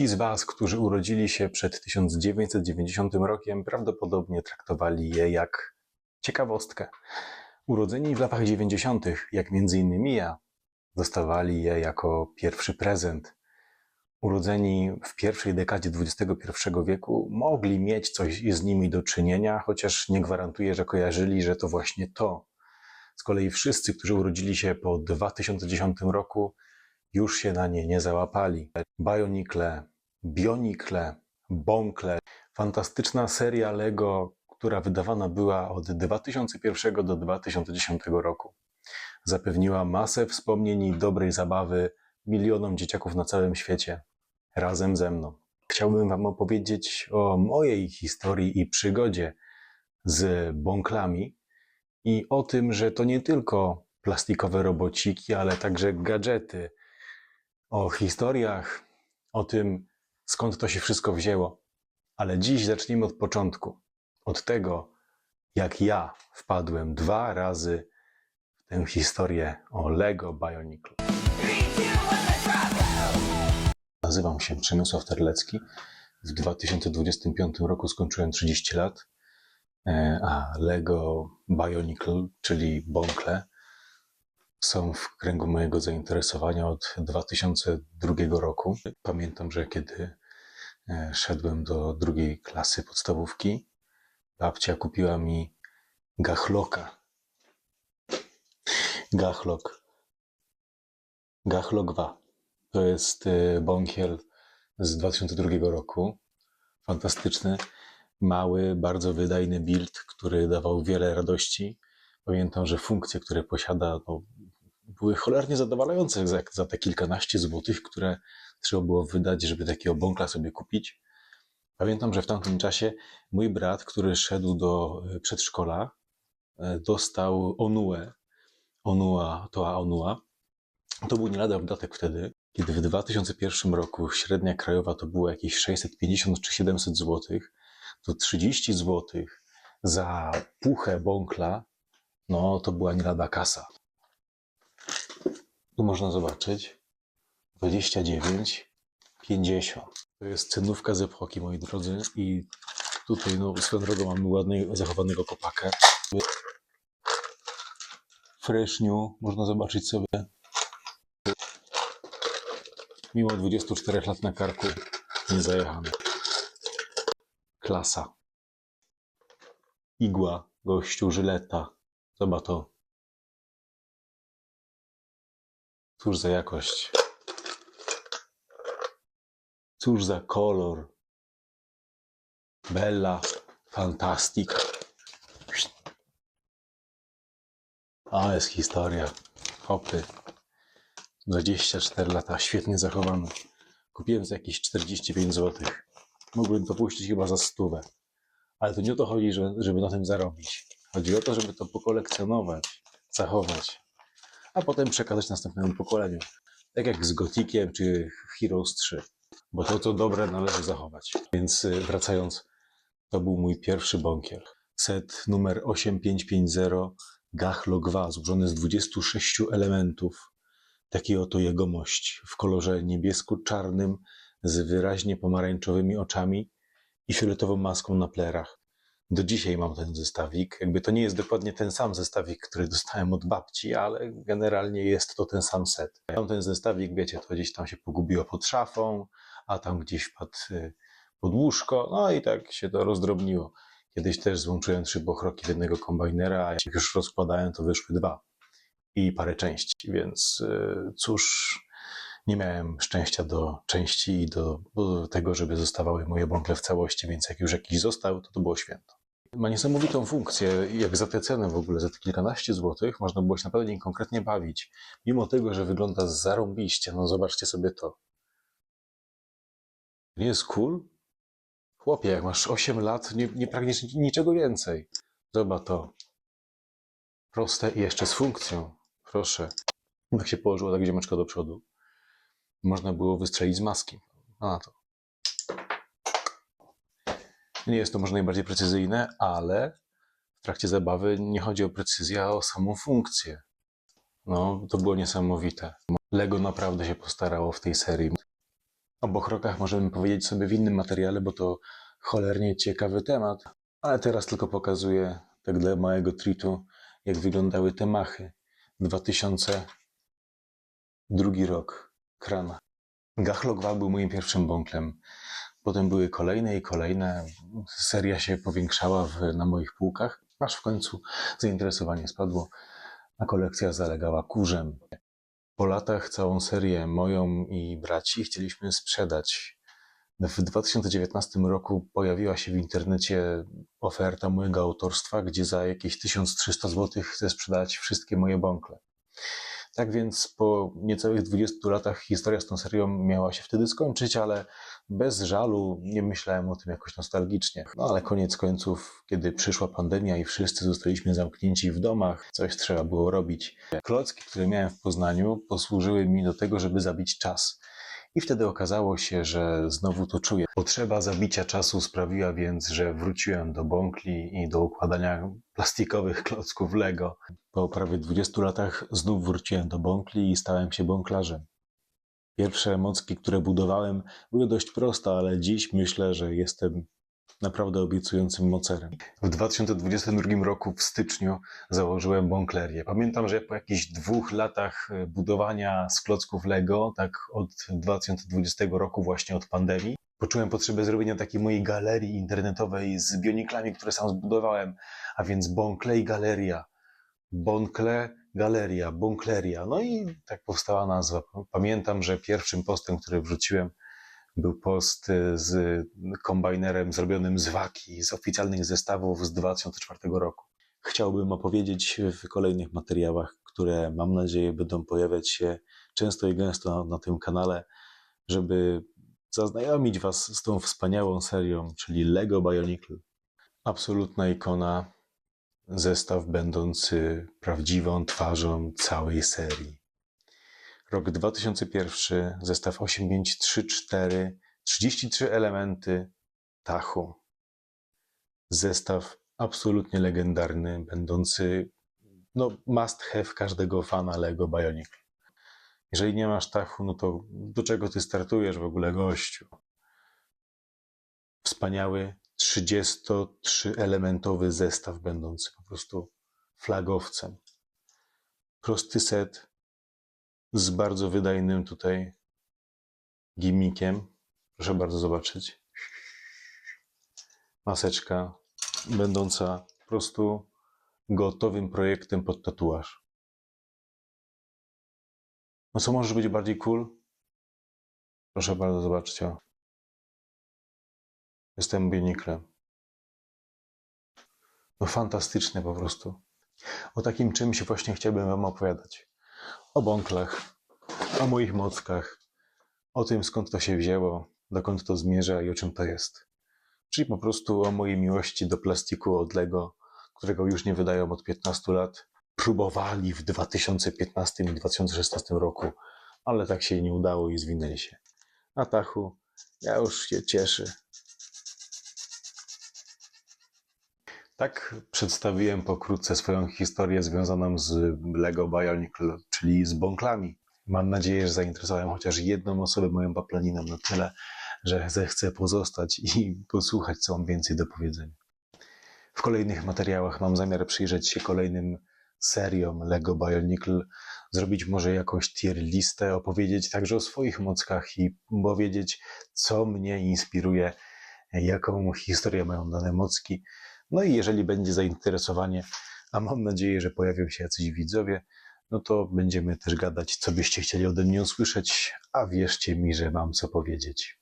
Ci z Was, którzy urodzili się przed 1990 rokiem, prawdopodobnie traktowali je jak ciekawostkę. Urodzeni w latach 90., jak między innymi ja, dostawali je jako pierwszy prezent. Urodzeni w pierwszej dekadzie XXI wieku mogli mieć coś z nimi do czynienia, chociaż nie gwarantuję, że kojarzyli, że to właśnie to. Z kolei wszyscy, którzy urodzili się po 2010 roku, już się na nie nie załapali. Bionikle, Bionikle, Bonkle, fantastyczna seria Lego, która wydawana była od 2001 do 2010 roku. Zapewniła masę wspomnień i dobrej zabawy milionom dzieciaków na całym świecie. Razem ze mną. Chciałbym Wam opowiedzieć o mojej historii i przygodzie z bąklami i o tym, że to nie tylko plastikowe robociki, ale także gadżety. O historiach, o tym, skąd to się wszystko wzięło. Ale dziś zacznijmy od początku. Od tego, jak ja wpadłem dwa razy w tę historię o Lego Bionicle. Nazywam się Przemysław Terlecki. W 2025 roku skończyłem 30 lat, e, a Lego Bionicle, czyli Bonkle, są w kręgu mojego zainteresowania od 2002 roku. Pamiętam, że kiedy e, szedłem do drugiej klasy podstawówki, babcia kupiła mi gachloka. Gachlok. Gachlok 2. To jest e, bąkiel z 2002 roku. Fantastyczny, mały, bardzo wydajny build, który dawał wiele radości. Pamiętam, że funkcje, które posiada, no, były cholernie zadowalające za, za te kilkanaście złotych, które trzeba było wydać, żeby takiego bąkla sobie kupić. Pamiętam, że w tamtym czasie mój brat, który szedł do e, przedszkola, e, dostał Onuę. Onua, to Onua. To był nie lada wydatek wtedy, kiedy w 2001 roku średnia krajowa to było jakieś 650 czy 700 złotych, to 30 złotych za puchę bąkla, no to była nie lada kasa. Tu można zobaczyć 29, 50. To jest cenówka z epoki, moi drodzy. I tutaj, no, swoją drogą mamy ładnego, zachowanego kopaka. Freshniu, można zobaczyć sobie. Mimo 24 lat na karku, nie zajechany. Klasa. Igła, gościu, żyleta. Zobacz to. Cóż za jakość. Cóż za kolor. Bella, fantastic. A, jest historia. Hopy. 24 lata, świetnie zachowany. Kupiłem za jakieś 45 zł. Mógłbym to puścić chyba za stówę. Ale to nie o to chodzi, że- żeby na tym zarobić. Chodzi o to, żeby to pokolekcjonować, zachować, a potem przekazać następnemu pokoleniu. Tak jak z Gotikiem czy Heroes 3. Bo to, co dobre, należy zachować. Więc y, wracając, to był mój pierwszy bąkiel. Set numer 8550 Gachlok 2, złożony z 26 elementów. Taki oto jegomość w kolorze niebiesko-czarnym z wyraźnie pomarańczowymi oczami i fioletową maską na plerach. Do dzisiaj mam ten zestawik. Jakby to nie jest dokładnie ten sam zestawik, który dostałem od babci, ale generalnie jest to ten sam set. Mam ten zestawik, wiecie, to gdzieś tam się pogubiło pod szafą, a tam gdzieś wpadł y, pod łóżko, no i tak się to rozdrobniło. Kiedyś też złączyłem trzy bochroki w jednego kombajnera, a jak już rozkładałem, to wyszły dwa i parę części, więc y, cóż, nie miałem szczęścia do części i do, do tego, żeby zostawały moje bąkle w całości, więc jak już jakiś został, to to było święto. Ma niesamowitą funkcję, jak za tę cenę w ogóle, za te kilkanaście złotych, można było się naprawdę nim konkretnie bawić. Mimo tego, że wygląda zarąbiście, no zobaczcie sobie to. Nie jest cool? Chłopie, jak masz 8 lat, nie, nie pragniesz nic- niczego więcej. Zobacz to. Proste i jeszcze z funkcją. Proszę. Jak się położyło tak ziomeczko do przodu, można było wystrzelić z maski. A to. Nie jest to może najbardziej precyzyjne, ale w trakcie zabawy nie chodzi o precyzję, a o samą funkcję. No, to było niesamowite. Lego naprawdę się postarało w tej serii. O bochrokach możemy powiedzieć sobie w innym materiale, bo to cholernie ciekawy temat. Ale teraz tylko pokazuję, tak dla małego tritu, jak wyglądały te machy. 2002 rok. Krana. Gachlogwa był moim pierwszym bąklem. Potem były kolejne i kolejne. Seria się powiększała w, na moich półkach, aż w końcu zainteresowanie spadło, a kolekcja zalegała kurzem. Po latach całą serię moją i braci chcieliśmy sprzedać. W 2019 roku pojawiła się w internecie oferta mojego autorstwa, gdzie za jakieś 1300 zł chcę sprzedać wszystkie moje bąkle. Tak więc po niecałych 20 latach historia z tą serią miała się wtedy skończyć, ale bez żalu nie myślałem o tym jakoś nostalgicznie. No ale koniec końców, kiedy przyszła pandemia i wszyscy zostaliśmy zamknięci w domach, coś trzeba było robić. Klocki, które miałem w Poznaniu, posłużyły mi do tego, żeby zabić czas. I wtedy okazało się, że znowu to czuję. Potrzeba zabicia czasu sprawiła więc, że wróciłem do bąkli i do układania plastikowych klocków Lego. Po prawie 20 latach znów wróciłem do bąkli i stałem się bąklarzem. Pierwsze mocki, które budowałem, były dość proste, ale dziś myślę, że jestem naprawdę obiecującym mocerem. W 2022 roku w styczniu założyłem bąklerię. Pamiętam, że po jakichś dwóch latach e, budowania z klocków Lego, tak od 2020 roku właśnie od pandemii, poczułem potrzebę zrobienia takiej mojej galerii internetowej z bioniklami, które sam zbudowałem, a więc bąkle i galeria. Bąkle, galeria, bąkleria. No i tak powstała nazwa. Pamiętam, że pierwszym postem, który wrzuciłem, był post y, z kombajnerem zrobionym z waki, z oficjalnych zestawów z 2004 roku. Chciałbym opowiedzieć w kolejnych materiałach, które mam nadzieję będą pojawiać się często i gęsto na, tym kanale, żeby zaznajomić Was z tą wspaniałą serią, czyli Lego Bionicle. Absolutna ikona, zestaw będący prawdziwą twarzą całej serii. Rok 2001, zestaw 8534, 33 elementy Tachu. Zestaw absolutnie legendarny, będący no, must have każdego fana Lego Bionicle. Jeżeli nie masz Tachu, no to do czego ty startujesz w ogóle, gościu? Wspaniały 33-elementowy zestaw, będący po prostu flagowcem. Prosty set, z bardzo wydajnym tutaj gimmickiem. Proszę bardzo zobaczyć. Maseczka będąca po prostu gotowym projektem pod tatuaż. No co może być bardziej cool? Proszę bardzo zobaczyć. O. Jestem bioniklem. No fantastyczne po prostu. O takim czymś właśnie chciałbym Wam opowiadać o bąklach, o moich mockach, o tym skąd to się wzięło, dokąd to zmierza i o czym to jest. Czyli po prostu o mojej miłości do plastiku od Lego, którego już nie wydają od 15 lat. Próbowali w 2015 i 2016 roku, ale tak się nie udało i zwinęli się. A Tachu, ja już się cieszę. Tak przedstawiłem pokrótce swoją historię związaną z Lego Bionicle, czyli z bąklami. Mam nadzieję, że zainteresowałem chociaż jedną osobę moją paplaniną na tyle, że zechce pozostać i posłuchać, co mam więcej do powiedzenia. W kolejnych materiałach mam zamiar przyjrzeć się kolejnym seriom Lego Bionicle, zrobić może jakąś tier listę, opowiedzieć także o swoich mockach i powiedzieć, co mnie inspiruje, jaką historię mają dane mocki. No i jeżeli będzie zainteresowanie, a mam nadzieję, że pojawią się jacyś widzowie, no to będziemy też gadać, co byście chcieli ode mnie usłyszeć, a wierzcie mi, że mam co powiedzieć.